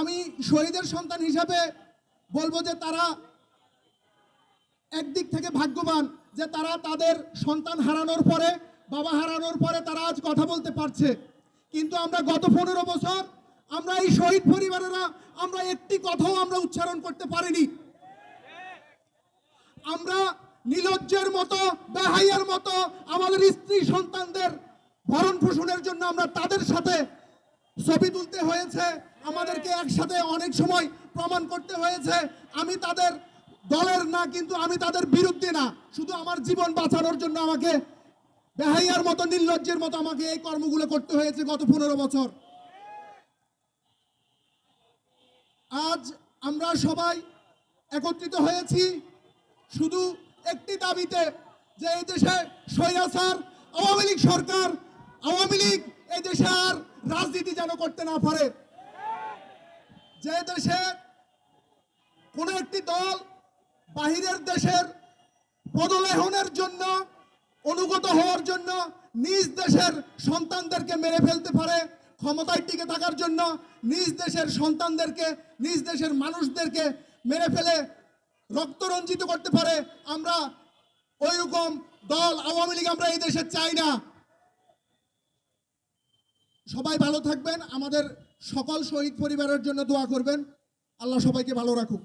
আমি শহীদের সন্তান হিসাবে বলব যে তারা একদিক থেকে ভাগ্যবান যে তারা তাদের সন্তান হারানোর পরে, বাবা হারানোর পরে তারা আজ কথা বলতে পারছে। কিন্তু আমরা গত পনেরো বছর আমরা এই শহীদ পরিবারেরা, আমরা একটি কথাও আমরা উচ্চারণ করতে পারিনি। আমরা নিলজ্জের মতো, বেহাইয়ার মতো আমাদের স্ত্রী সন্তানদের ভরণ পোষণের জন্য আমরা তাদের সাথে ছবি তুলতে হয়েছে, আমাদেরকে একসাথে অনেক সময় প্রমাণ করতে হয়েছে। আমি তাদের দলের না, কিন্তু আমি তাদের বিরুদ্ধে না। শুধু আমার জীবন বাঁচানোর জন্য আমাকে বেহাইয়ার মতো, নির্লজ্জের মতো আমাকে এই কর্মগুলো করতে হয়েছে গত পনেরো বছর। আজ আমরা সবাই একত্রিত হয়েছি শুধু একটি দাবিতে যে এই দেশে স্বৈরাচার আওয়ামী লীগ সরকার, আওয়ামী লীগ এই দেশে আর রাজনীতি যেন করতে না পারে। যে দেশে কোনো একটি দল বাহিরের দেশের পদলেহনের জন্য, অনুগত হওয়ার জন্য নিজ দেশের সন্তানদেরকে মেরে ফেলতে পারে, ক্ষমতায় টিকে থাকার জন্য নিজ দেশের সন্তানদেরকে, নিজ দেশের মানুষদেরকে মেরে ফেলে রক্ত রঞ্জিত করতে পারে। আমরা ওইরকম দল আওয়ামী লীগ আমরা এই দেশে চাই না। সবাই ভালো থাকবেন। আমাদের সকল শহীদ পরিবারের জন্য দোয়া করবেন। আল্লাহ সবাইকে ভালো রাখুক।